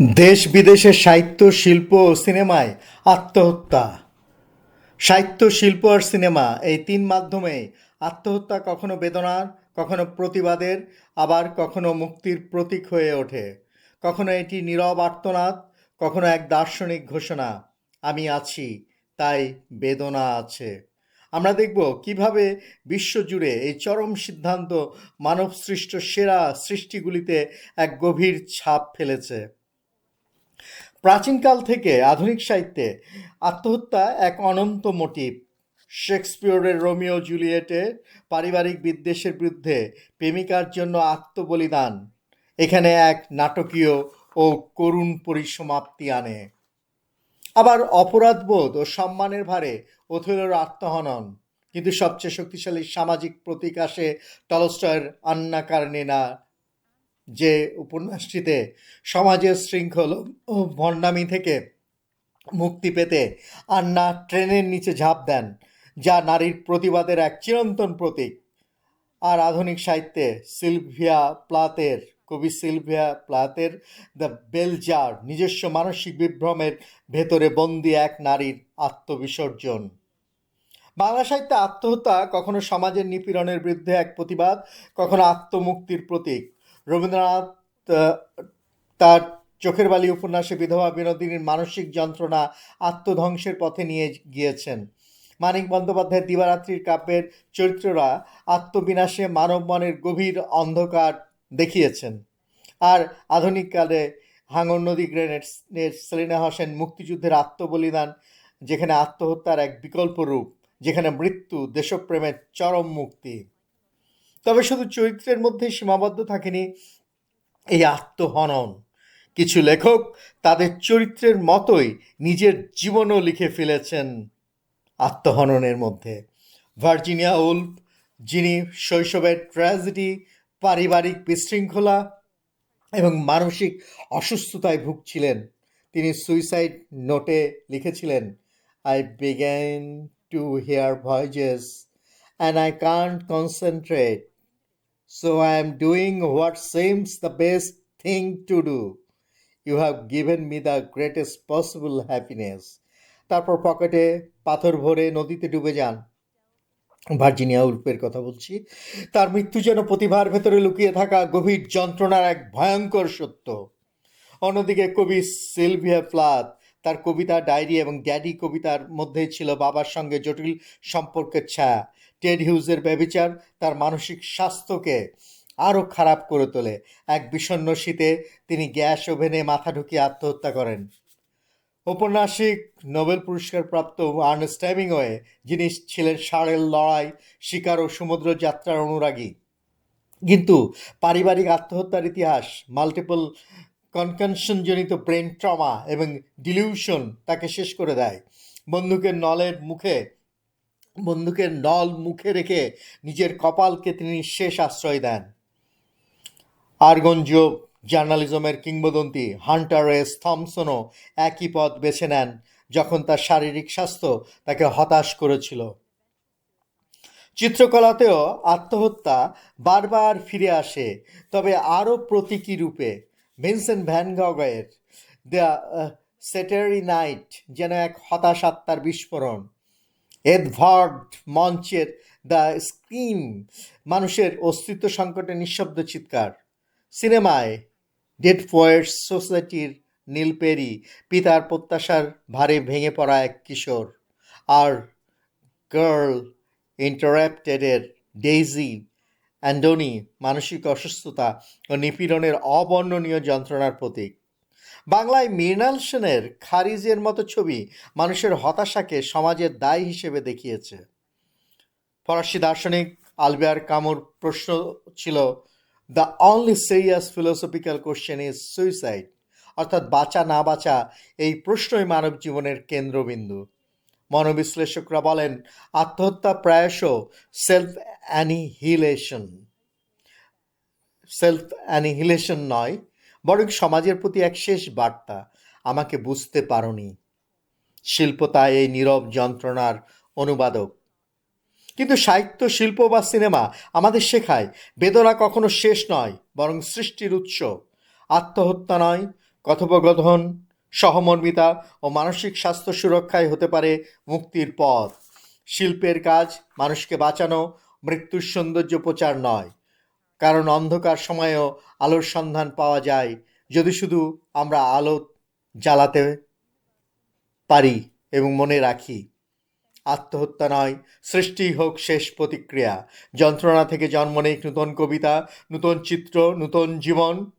দেশ বিদেশে সাহিত্য, শিল্প ও সিনেমায় আত্মহত্যা। সাহিত্য, শিল্প আর সিনেমা এই তিন মাধ্যমে আত্মহত্যা কখনো বেদনার, কখনো প্রতিবাদের, আবার কখনো মুক্তির প্রতীক হয়ে ওঠে। কখনো এটি নীরব আর্তনাদ, কখনো এক দার্শনিক ঘোষণা, আমি আছি, তাই বেদনা আছে। আমরা দেখব কীভাবে বিশ্বজুড়ে এই চরম সিদ্ধান্ত মানবসৃষ্ট সেরা সৃষ্টিগুলিতে এক গভীর ছাপ ফেলেছে। প্রাচীনকাল থেকে আধুনিক সাহিত্যে আত্মহত্যা এক অনন্ত মোটিভ। শেক্সপিয়রের রোমিও জুলিয়েটে পারিবারিক বিদ্বেষের বিরুদ্ধে প্রেমিকার জন্য আত্মবলিদান। এখানে এক নাটকীয় ও করুণ পরিসমাপ্তি আনে। আবার অপরাধবোধ ও সম্মানের ভারে ওথেলোর আত্মহনন। কিন্তু সবচেয়ে শক্তিশালী সামাজিক প্রতীক আসে টলস্টয়ের আন্না কার্নিনা যে উপন্যাসটিতে সমাজের শৃঙ্খল ও ভণ্ডামি থেকে মুক্তি পেতে আন্না ট্রেনের নিচে ঝাঁপ দেন, যা নারীর প্রতিবাদের এক চিরন্তন প্রতীক। আর আধুনিক সাহিত্যে সিলভিয়া প্লাতের, কবি সিলভিয়া প্লাতের দ্য বেলজার নিজস্ব মানসিক বিভ্রমের ভেতরে বন্দি এক নারীর আত্মবিসর্জন। বাংলা সাহিত্যে আত্মহত্যা কখনো সমাজের নিপীড়নের বিরুদ্ধে এক প্রতিবাদ, কখনো আত্মমুক্তির প্রতীক। রবীন্দ্রনাথ তার চোখের বালি উপন্যাসে বিধবা বিনোদিনীর মানসিক যন্ত্রণা আত্মধ্বংসের পথে নিয়ে গিয়েছেন। মানিক বন্দ্যোপাধ্যায়ের দিবারাত্রির কাব্যের চরিত্ররা আত্মবিনাশে মানব মনের গভীর অন্ধকার দেখিয়েছেন। আর আধুনিককালে হাঙর নদী গ্রেনেডসের সেলিনা হোসেন মুক্তিযুদ্ধের আত্মবলিদান, যেখানে আত্মহত্যার এক বিকল্প রূপ, যেখানে মৃত্যু, দেশপ্রেমের চরম মুক্তি। তবে শুধু চরিত্রের মধ্যে সীমাবদ্ধ থাকেনি এই আত্মহনন। কিছু লেখক তাদের চরিত্রের মতোই নিজের জীবনও লিখে ফেলেছেন আত্মহননের মধ্যে। ভার্জিনিয়া উল্ফ, যিনি শৈশবের ট্র্যাজেডি, পারিবারিক বিশৃঙ্খলা এবং মানসিক অসুস্থতায় ভুগছিলেন, তিনি সুইসাইড নোটে লিখেছিলেন I began to hear voices and I can't concentrate So I am doing what seems the best thing to do. You have given me the greatest possible happiness. তারপর পকেটে পাথর ভরে নদীতে ডুবে যান ভার্জিনিয়া উল্ফের কথা বলছি তার মৃত্যু যেন প্রতিভার ভেতরে লুকিয়ে থাকা গভীর যন্ত্রণার এক ভয়ঙ্কর সত্য অন্যদিকে কবি সিলভিয়া প্লাত তার কবিতা, ডায়েরি এবং ড্যাডি কবিতার মধ্যে ছিল বাবার সঙ্গে জটিল সম্পর্কের ছায়া। টেড হিউজের ব্যবিচার তার মানসিক স্বাস্থ্যকে আরও খারাপ করে তোলে। এক বিষণ্ণ শীতে তিনি গ্যাস ওভেনে মাথা ঢুকিয়ে আত্মহত্যা করেন। ঔপন্যাসিক, নোবেল পুরস্কার প্রাপ্ত আর্নেস্ট হ্যামিংওয়ে যিনি ছিলেন ষাঁড়ের লড়াই, শিকার ও সমুদ্র যাত্রার অনুরাগী। কিন্তু পারিবারিক আত্মহত্যার ইতিহাস, মাল্টিপল কনকনশনজনিত ব্রেন ট্রমা এবং ডিলিউশন তাকে শেষ করে দেয়। বন্দুকের নলের মুখে, বন্দুকের নল মুখে রেখে নিজের কপালকে তিনি শেষ আশ্রয় দেন। আরগঞ্জ জার্নালিজমের কিংবদন্তি হান্টার এস থমসনও একই পথ বেছে নেন যখন তার শারীরিক স্বাস্থ্য তাকে হতাশ করেছিল। চিত্রকলাতেও আত্মহত্যা বারবার ফিরে আসে, তবে আরও প্রতীকী রূপে ভিনসেন্ট ভ্যান গগের দ্য সেটারি নাইট যেন এক হতাশ আত্মার বিস্ফোরণ। এডভার্ড মঞ্চের দ্য স্ক্রিম মানুষের অস্তিত্ব সংকটে নিঃশব্দ চিৎকার। সিনেমায় ডেড পোয়েটস সোসাইটির নীল পেরি পিতার প্রত্যাশার ভারে ভেঙে পড়া এক কিশোর। আর গার্ল ইন্টারাপ্টেডের ডেইজি অ্যান্ডোনি, মানসিক অসুস্থতা ও নিপীড়নের অবর্ণনীয় যন্ত্রণার প্রতীক। বাংলায় মৃণাল সেনের খারিজের মতো ছবি মানুষের হতাশাকে সমাজের দায় হিসেবে দেখিয়েছে। ফরাসি দার্শনিক আলবেয়ার কামুর প্রশ্ন ছিল the only serious philosophical question is suicide অর্থাৎ বাঁচা না বাঁচা এই প্রশ্নই মানব জীবনের কেন্দ্রবিন্দু। মনোবিশ্লেষকরা বলেন, আত্মহত্যা প্রায়শ সেলফ অ্যানিহিলেশন সেলফ অ্যানিহিলেশন নয়, বরং সমাজের প্রতি এক শেষ বার্তা, আমাকে বুঝতে পারোনি। শিল্প তাই এই নীরব যন্ত্রণার অনুবাদক। কিন্তু সাহিত্য, শিল্প বা সিনেমা আমাদের শেখায়, বেদনা কখনো শেষ নয়, বরং সৃষ্টির উৎস। আত্মহত্যা নয়, কথোপকথন সহমর্মিতা ও মানসিক স্বাস্থ্য সুরক্ষায় হতে পারে মুক্তির পথ। শিল্পের কাজ, মানুষকে বাঁচানো, মৃত্যুর সৌন্দর্য প্রচার নয়। কারণ অন্ধকার সময়েও আলোর সন্ধান পাওয়া যায়। যদি শুধু আমরা আলো জ্বালাতে পারি এবং মনে রাখি, আত্মহত্যা নয় সৃষ্টি হোক শেষ প্রতিক্রিয়া। যন্ত্রণা থেকে জন্ম নেই নূতন কবিতা, নূতন চিত্র, নূতন জীবন।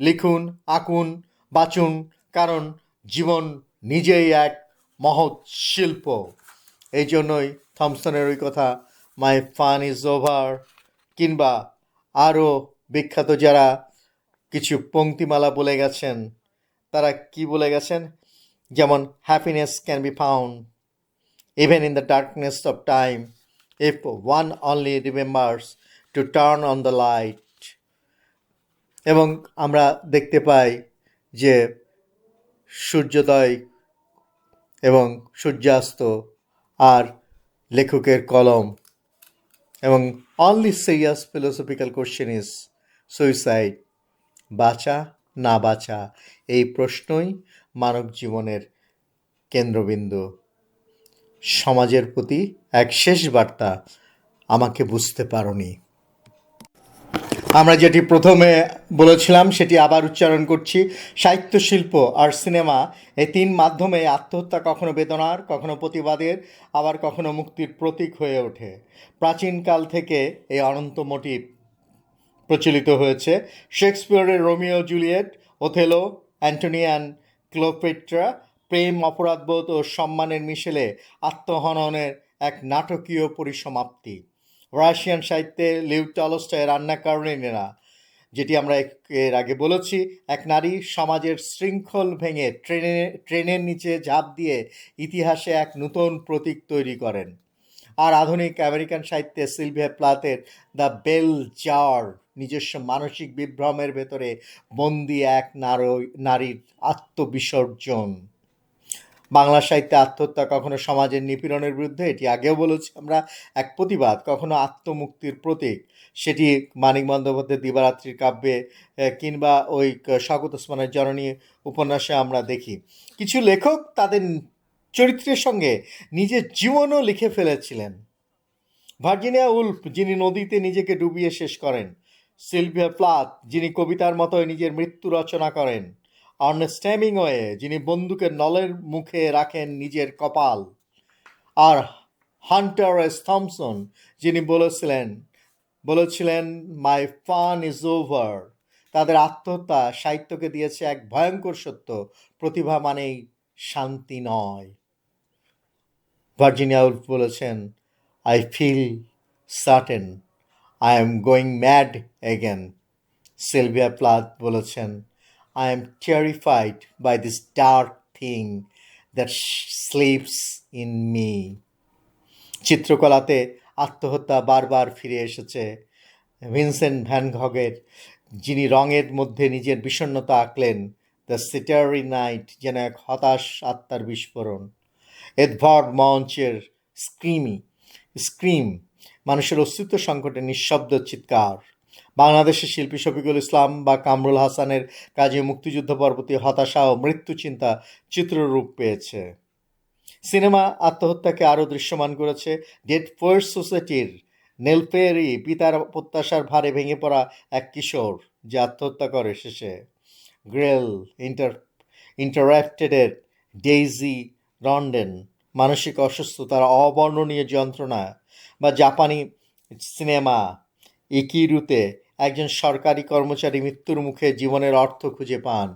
লিখুন, আঁকুন, বাঁচুন, কারণ জীবন নিজেই এক মহৎ শিল্প এই জন্যই থমসনের ওই কথা মাই ফান ইজ ওভার কিংবা আরও বিখ্যাত যারা কিছু পংক্তিমালা বলে গেছেন তারা কি বলে গেছেন যেমন happiness can be found even in the darkness of time, if one only remembers to turn on the light. এবং আমরা দেখতে পাই যে সূর্যোদয় এবং সূর্যাস্ত আর লেখকের কলম এবং only serious philosophical question is suicide বাঁচা, না বাঁচা, এই প্রশ্নই মানব জীবনের কেন্দ্রবিন্দু। সমাজের প্রতি এক শেষ বার্তা আমাকে বুঝতে পারোনি। আমরা যেটি প্রথমে বলেছিলাম, সেটি আবার উচ্চারণ করছি। সাহিত্য শিল্প আর সিনেমা, এই তিন মাধ্যমে আত্মহত্যা কখনো বেদনার, কখনো প্রতিবাদের, আবার কখনো মুক্তির প্রতীক হয়ে ওঠে। প্রাচীনকাল থেকে এই অনন্ত মোটিভ প্রচলিত হয়েছে। শেক্সপিয়রের Romeo Juliet, Othello, Antony and Cleopatra, প্রেম, অপরাধবোধ ও সম্মানের মিশেলে আত্মহননের এক নাটকীয় পরিসমাপ্তি। রাশিয়ান সাহিত্যে লিউ টলস্টয়ের রান্না কারণেরা যেটি আমরা এর আগে বলেছি। এক নারী সমাজের শৃঙ্খল ভেঙে ট্রেনে, ট্রেনের নিচে ঝাঁপ দিয়ে ইতিহাসে এক নতুন প্রতীক তৈরি করেন। আর আধুনিক আমেরিকান সাহিত্যে সিলভিয়া প্লাতের দ্য বেল জার, নিজস্ব মানসিক বিভ্রমের ভেতরে বন্দি এক নারী, নারীর আত্মবিসর্জন। বাংলা সাহিত্যে আত্মহত্যা কখনো সমাজের নিপীড়নের বিরুদ্ধে, এটি আগেও বলেছি আমরা, এক প্রতিবাদ, কখনো আত্মমুক্তির প্রতীক। সেটি মানিক বন্দ্যোপাধ্যায়ের দিবারাত্রির কাব্যে কিংবা ওই শওকত ওসমানের জননী উপন্যাসে আমরা দেখি। কিছু লেখক তাদের চরিত্রের সঙ্গে নিজের জীবনও লিখে ফেলেছিলেন। ভার্জিনিয়া উল্ফ, যিনি নদীতে নিজেকে ডুবিয়ে শেষ করেন। সিলভিয়া প্লাথ, যিনি কবিতার মতোই নিজের মৃত্যু রচনা করেন। আর্নেস্ট হেমিংওয়ে যিনি বন্দুকের নলের মুখে রাখেন নিজের কপাল। আর হান্টার এস থমসন, যিনি বলেছিলেন বলেছিলেন মাই ফান ইজ ওভার তাদের আত্মহত্যা সাহিত্যকে দিয়েছে এক ভয়ঙ্কর সত্য, প্রতিভা মানেই শান্তি নয়। ভার্জিনিয়া উল্ফ বলেছেন I feel certain I am going mad again Sylvia Plath বলেছেন I am terrified by this dark thing that sleeps in me. চিত্রকলাতে আত্মহত্যা বারবার ফিরে এসেছে। ভিনসেন্ট ভ্যান ঘগের, যিনি রঙের মধ্যে নিজের বিষণ্ণতা আঁকলেন, দ্য সিটারি নাইট যেন এক হতাশ আত্মার বিস্ফোরণ। এডভার্ড মঞ্চের স্ক্রিমি, স্ক্রিম, মানুষের অস্তিত্ব সংকটে নিঃশব্দ চিৎকার। বাংলাদেশের শিল্পী শফিকুল ইসলাম বা কামরুল হাসানের কাজে মুক্তিযুদ্ধ পরবর্তী হতাশা ও মৃত্যু চিন্তা চিত্ররূপ পেয়েছে। সিনেমা আত্মহত্যাকে আরও দৃশ্যমান করেছে ডেড ফার্স্ট সোসাইটির নেলপেরি পিতার প্রত্যাশার ভারে ভেঙে পড়া এক কিশোর যে আত্মহত্যা করে শেষে। গ্রেল ইন্টার ইন্টারাক্টেডের ডেইজি রন্ডেন মানসিক অসুস্থতার অবর্ণনীয় যন্ত্রণা বা জাপানি সিনেমা ইকিরুতে একজন সরকারি কর্মচারী মৃত্যুর মুখে জীবনের অর্থ খুঁজে পান।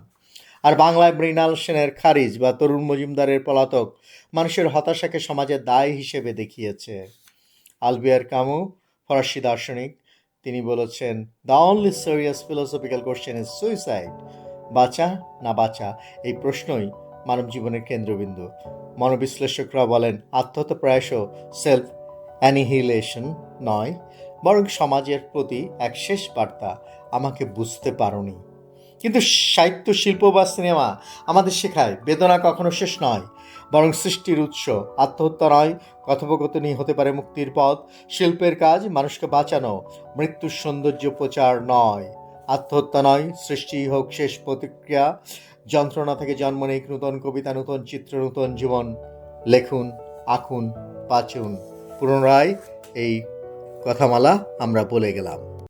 আর বাংলায় মৃণাল সেনের খারিজ বা তরুণ মজুমদারের পলাতক মানুষের হতাশাকে সমাজের দায় হিসেবে দেখিয়েছে। আলবিয়ার কামু, ফরাসি দার্শনিক, তিনি বলেছেন the only serious philosophical question is suicide বাঁচা না বাঁচা, এই প্রশ্নই মানব জীবনের কেন্দ্রবিন্দু। মনোবিশ্লেষকরা বলেন আত্মহত্যা প্রায়শ সেলফ অ্যানিহিলেশন নয়। বরং সমাজের প্রতি এক শেষ বার্তা আমাকে বুঝতে পারোনি। কিন্তু সাহিত্য শিল্প বা সিনেমা আমাদের শেখায় বেদনা কখনো শেষ নয়, বরং সৃষ্টির উৎস আত্মহত্যা নয়, কথোপকথনই হতে পারে মুক্তির পথ, শিল্পের কাজ মানুষকে বাঁচানো, মৃত্যুর সৌন্দর্য প্রচার নয়। আত্মহত্যা নয় সৃষ্টি হোক শেষ প্রতিক্রিয়া, যন্ত্রণা থেকে জন্ম নেই নূতন কবিতা, নূতন চিত্র, নূতন জীবন। লেখুন, আঁকুন, বাঁচুন। পুনরায় এই কথামালা আমরা বলে গেলাম।